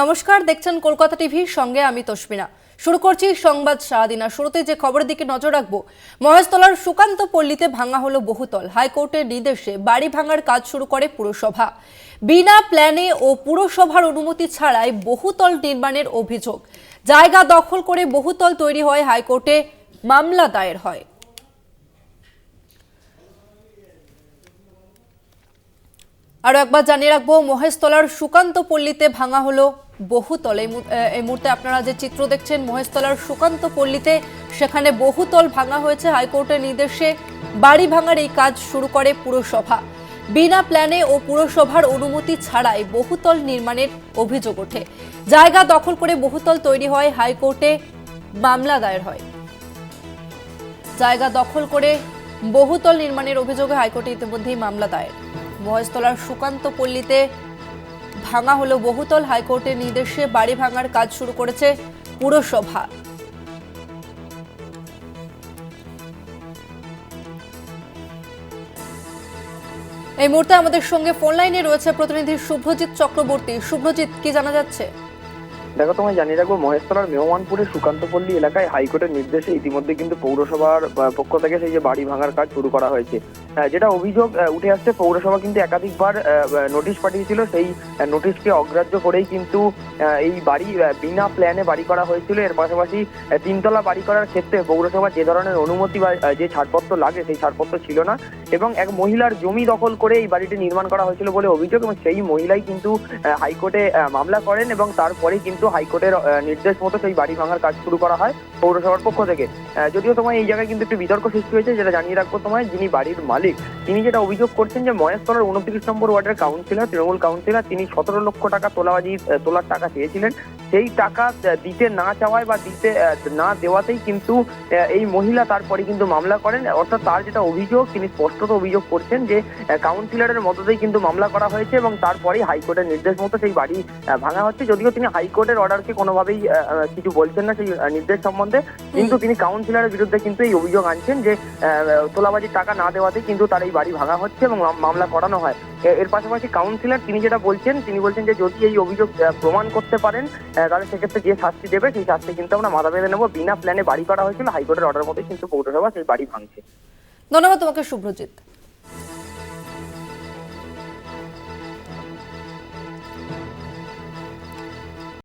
নমস্কার, দেখছেন কলকাতা টিভির সঙ্গে আমি তসমিনা। শুরু করছি সংবাদ সারাদিনা শুরুতে যে খবরের দিকে নজর রাখব, মহেশতলার সুকান্ত পল্লীতে ভাঙা হলো বহুতল। হাইকোর্টের নির্দেশে বাড়ি ভাঙার কাজ শুরু করে পুরসভা। বিনা প্ল্যানে ও পুরসভার অনুমতি ছাড়াই বহুতল নির্মাণের অভিযোগ। জায়গা দখল করে বহুতল তৈরি হয় হাইকোর্টে, মামলা দায়ের হয়। আরও একবার জানিয়ে রাখব, মহেশতলার সুকান্ত পল্লীতে ভাঙা হলো বহুতল এই মুহূর্তে আপনারা যে চিত্র দেখছেন, মহেশতলার সুকান্ত পল্লীতে সেখানে বহুতল ভাঙা হয়েছে। হাইকোর্টের নির্দেশে বাড়ি ভাঙার এই কাজ শুরু করে পুরসভা। বিনা প্ল্যানে ও পুরসভার অনুমতি ছাড়াই বহুতল নির্মাণের অভিযোগ ওঠে। জায়গা দখল করে বহুতল তৈরি হয়, হাইকোর্টে মামলা দায়ের হয়। জায়গা দখল করে বহুতল নির্মাণের অভিযোগে হাইকোর্টে ইতিমধ্যেই মামলা দায়ের। মহেশতলার সুকান্ত পল্লীতে ভাঙা হলো বহুতল হাইকোর্টের নির্দেশে বাড়ি ভাঙার কাজ শুরু করেছে পুরসভা। এই মুহূর্তে আমাদের সঙ্গে ফোন লাইনে রয়েছে প্রতিনিধি শুভজিৎ চক্রবর্তী। শুভজিৎ, কি জানা যাচ্ছে? দেখো তোমায় জানিয়ে রাখব, মহেশতলার মেহমানপুরের সুকান্তপল্লী এলাকায় হাইকোর্টের নির্দেশে ইতিমধ্যে কিন্তু পৌরসভার পক্ষ থেকে সেই যে বাড়ি ভাঙার কাজ শুরু করা হয়েছে। যেটা অভিযোগ উঠে আসছে, পৌরসভা কিন্তু একাধিকবার নোটিশ পাঠিয়েছিল। সেই নোটিশকে অগ্রাহ্য করেই কিন্তু এই বাড়ি বিনা প্ল্যানে বাড়ি করা হয়েছিল। এর পাশাপাশি তিনতলা বাড়ি করার ক্ষেত্রে পৌরসভা যে ধরনের অনুমতি বা যে ছাড়পত্র লাগে, সেই ছাড়পত্র ছিল না। এবং এক মহিলার জমি দখল করে এই বাড়িটি নির্মাণ করা হয়েছিল বলে অভিযোগ, এবং সেই মহিলাই কিন্তু হাইকোর্টে মামলা করেন এবং তারপরে কিন্তু হাইকোর্টের নির্দেশ মতো সেই বাড়ি ভাঙার কাজ শুরু করা হয় পৌরসভার পক্ষ থেকে। যদিও তোমায় এই জায়গায় কিন্তু একটি বিতর্ক সৃষ্টি হয়েছে, যেটা জানিয়ে রাখব তোমায়, যিনি বাড়ির মালিক, তিনি যেটা অভিযোগ করছেন যে মহেশতলার উনত্রিশ নম্বর ওয়ার্ডের কাউন্সিলর, তৃণমূল কাউন্সিলর, তিনি সতেরো লক্ষ টাকা তোলাবাজি তোলার টাকা চেয়েছিলেন। সেই টাকা দিতে না চাওয়ায় বা দিতে না দেওয়াতেই কিন্তু এই মহিলা তারপরে কিন্তু মামলা করেন। অর্থাৎ তার যেটা অভিযোগ, তিনি স্পষ্টত অভিযোগ করছেন যে কাউন্সিলরের মদতেই কিন্তু মামলা করা হয়েছে এবং তারপরেই হাইকোর্টের নির্দেশ মতো সেই বাড়ি ভাঙা হচ্ছে। যদিও তিনি হাইকোর্টের অর্ডারকে কোনোভাবেই কিছু বলছেন না সেই নির্দেশ সম্বন্ধে। কিন্তু তিনি কাউন্সিলরের বিরুদ্ধে কিন্তু এই অভিযোগ আনছেন যে তোলাবাজির টাকা না দেওয়াতে কিন্তু তার এই বাড়ি ভাঙা হচ্ছে এবং মামলা করানো হয়। এর পাশাপাশি কাউন্সিলর তিনি যেটা বলছেন, তিনি বলছেন যে যদি এই অভিযোগ প্রমাণ করতে পারেন তাহলে সেক্ষেত্রে যে শাস্তি দেবে, সেই শাস্তি কিন্তু আমরা মাথা বেঁধে নেব। বিনা প্ল্যানে বাড়ি করা হয়েছিল, হাইকোর্টের অর্ডার মধ্যে কিন্তু পৌরসভা সেই বাড়ি ভাঙছে। ধন্যবাদ তোমাকে, শুভ্রজিৎ।